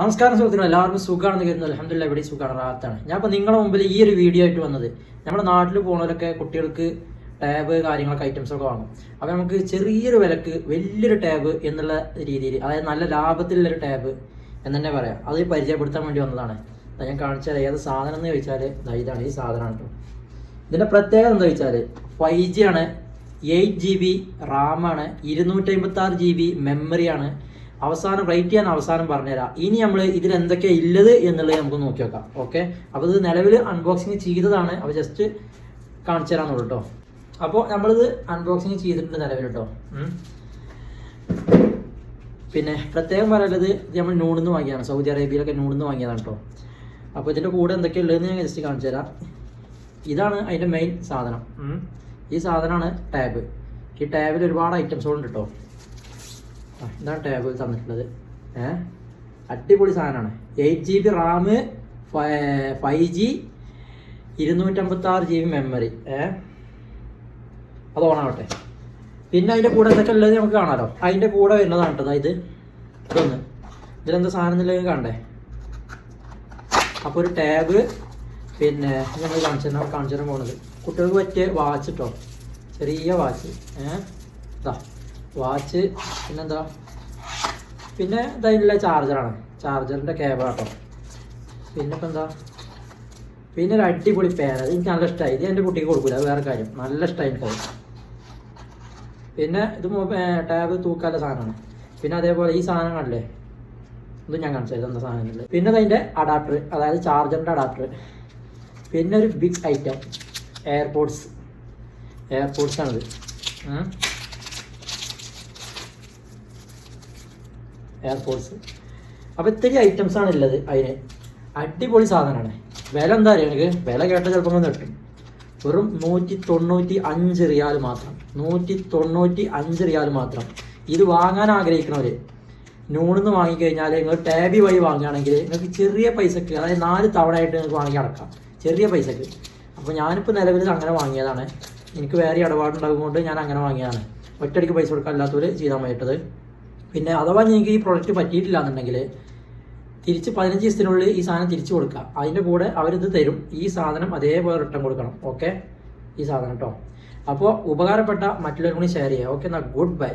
നമസ്കാരം സുഹൃത്തുക്കൾ എല്ലാവർക്കും സുഖമാണെന്ന് കരുതുന്നത് അലഹമില്ല ഇവിടെ സുഖമാണ് റാത്താണ് ഞാൻ ഇപ്പോൾ നിങ്ങളുടെ മുമ്പിൽ ഈ ഒരു വീഡിയോ ആയിട്ട് വന്നത്. നമ്മുടെ നാട്ടിൽ പോകുന്നവരൊക്കെ കുട്ടികൾക്ക് ടാബ് കാര്യങ്ങളൊക്കെ ഐറ്റംസ് ഒക്കെ വാങ്ങും. അപ്പോൾ നമുക്ക് ചെറിയൊരു വിലക്ക് വലിയൊരു ടാബ് എന്നുള്ള രീതിയിൽ അതായത് നല്ല ലാഭത്തിലുള്ളൊരു ടാബ് എന്ന് തന്നെ പറയാം. അത് പരിചയപ്പെടുത്താൻ വേണ്ടി വന്നതാണ്. ഞാൻ കാണിച്ചാൽ ഏത് സാധനം എന്ന് ചോദിച്ചാൽ ഇതാണ് ഈ സാധനമാണ് കേട്ടോ. ഇതിന്റെ പ്രത്യേകത എന്താ വെച്ചാൽ ഫൈവ് ജി ആണ് എയ്റ്റ് ജി ബി റാമാണ് ഇരുന്നൂറ്റി അമ്പത്തി ആറ് ജി ബി മെമ്മറിയാണ് അവസാനം റേറ്റ് ചെയ്യാൻ അവസാനം പറഞ്ഞുതരാം. ഇനി നമ്മൾ ഇതിൽ എന്തൊക്കെ ഇല്ലത് എന്നുള്ളത് നമുക്ക് നോക്കി നോക്കാം ഓക്കെ അപ്പോൾ ഇത് നിലവിൽ അൺബോക്സിങ് ചെയ്തതാണ്. അപ്പോൾ ജസ്റ്റ് കാണിച്ചു തരാന്നുള്ളൂ കേട്ടോ അപ്പോൾ നമ്മളിത് അൺബോക്സിങ് ചെയ്തിട്ടുണ്ട് നിലവിൽ കേട്ടോ പിന്നെ പ്രത്യേകം പറയുന്നത് ഇത് നമ്മൾ നൂഡിന്ന് വാങ്ങിയതാണ്. സൗദി അറേബ്യയിലൊക്കെ നൂഡിന്ന് വാങ്ങിയതാണ് കേട്ടോ അപ്പോൾ ഇതിന്റെ കൂടെ എന്തൊക്കെ ഉള്ളതെന്ന് ഞാൻ ജസ്റ്റ് കാണിച്ചു തരാം. ഇതാണ് അതിന്റെ മെയിൻ സാധനം. ഈ സാധനമാണ് ടാബ്. ഈ ടാബിൽ ഒരുപാട് ഐറ്റംസുകളുണ്ട് കേട്ടോ ഇതാണ് ടേബിൾ തന്നിട്ടുള്ളത്. ഏഹ് അടിപൊളി സാധനമാണ്. Eight G B RAM five G ഇരുന്നൂറ്റമ്പത്തി ആറ് ജി ബി മെമ്മറി ഏഹ് അത് ഓണാവട്ടെ പിന്നെ അതിന്റെ കൂടെ എന്തൊക്കെ ഉള്ളത് നമുക്ക് കാണാമല്ലോ അതിന്റെ കൂടെ വരുന്നതാണ് കേട്ടോ ഇത് ഇതൊന്ന്. ഇതിലെന്താ സാധനം എന്നുള്ളത് കാണണ്ടേ? അപ്പോൾ ഒരു ടാബ് പിന്നെ ഞങ്ങൾ കാണിച്ചു തരാം കാണിച്ചു തരാൻ പോണത്. കുട്ടികൾക്ക് പറ്റിയ വാച്ച് കേട്ടോ ചെറിയ വാച്ച് ഏഹ് ഇതാ വാച്ച് പിന്നെന്താ? പിന്നെ ഇതതിനുള്ള ചാർജറാണ് ചാർജറിന്റെ കേബിൾ കേട്ടോ പിന്നെ ഇപ്പം എന്താ പിന്നെ ഒരു അടിപൊളി പേന എനിക്ക് നല്ല ഇഷ്ടമായി ഇത് എന്റെ കുട്ടിക്ക് കൊടുക്കില്ല വേറെ കാര്യം. നല്ല ഇഷ്ടമായി എനിക്കത് പിന്നെ ഇത് ടാബ് തൂക്കാത്ത സാധനമാണ്. പിന്നെ അതേപോലെ ഈ സാധനം കണ്ടില്ലേ? ഇത് ഞാൻ കാണിച്ചത് എന്താ സാധനമില്ല പിന്നെ അതിന്റെ അഡാപ്റ്റർ അതായത് ചാർജറിന്റെ അഡാപ്റ്റർ പിന്നെ ഒരു ബിഗ് ഐറ്റം എയർപോർട്സ് എയർപോർട്സ് ആണിത്. ഉം. എയർപോർട്സ് അപ്പോൾ ഇത്തിരി ഐറ്റംസ് ആണ് ഉള്ളത് അതിന്. അടിപൊളി സാധനമാണ്. വില എന്താ അറിയാം എനിക്ക് വില കേട്ട ചിലപ്പോൾ ഒന്ന് കിട്ടും. വെറും നൂറ്റി തൊണ്ണൂറ്റി അഞ്ച് റിയാൽ മാത്രം. നൂറ്റി തൊണ്ണൂറ്റി അഞ്ച് റിയാൽ മാത്രം. ഇത് വാങ്ങാൻ ആഗ്രഹിക്കണവർ നൂണെന്ന് വാങ്ങിക്കഴിഞ്ഞാൽ നിങ്ങൾ ടാബി വഴി വാങ്ങുകയാണെങ്കിൽ നിങ്ങൾക്ക് ചെറിയ പൈസക്ക് അതായത് നാല് തവണയായിട്ട് നിങ്ങൾക്ക് വാങ്ങി അടക്കാം. ചെറിയ പൈസക്ക്. അപ്പോൾ ഞാനിപ്പോൾ നിലവിൽ അങ്ങനെ വാങ്ങിയതാണ്. എനിക്ക് വേറെ ഇടപാടുണ്ടാകുമ്പോൾ ഞാൻ അങ്ങനെ വാങ്ങിയതാണ്. ഒറ്റയടിക്ക് പൈസ കൊടുക്കാൻ അല്ലാത്തവർ ചെയ്താൽ മതിയിട്ടത്. പിന്നെ അഥവാ നിങ്ങൾക്ക് ഈ പ്രോഡക്റ്റ് പറ്റിയിട്ടില്ല എന്നുണ്ടെങ്കിൽ തിരിച്ച് പതിനഞ്ച് ദിവസത്തിനുള്ളിൽ ഈ സാധനം തിരിച്ചു കൊടുക്കുക. അതിന്റെ കൂടെ അവരിത് തരും. ഈ സാധനം അതേപോലെ റിട്ടേൺ കൊടുക്കണം. ഓക്കെ ഈ സാധനം കേട്ടോ അപ്പോൾ ഉപകാരപ്പെട്ട മറ്റുള്ളവരും കൂടി ഷെയർ ചെയ്യുക. ഓക്കെ എന്നാൽ ഗുഡ് ബൈ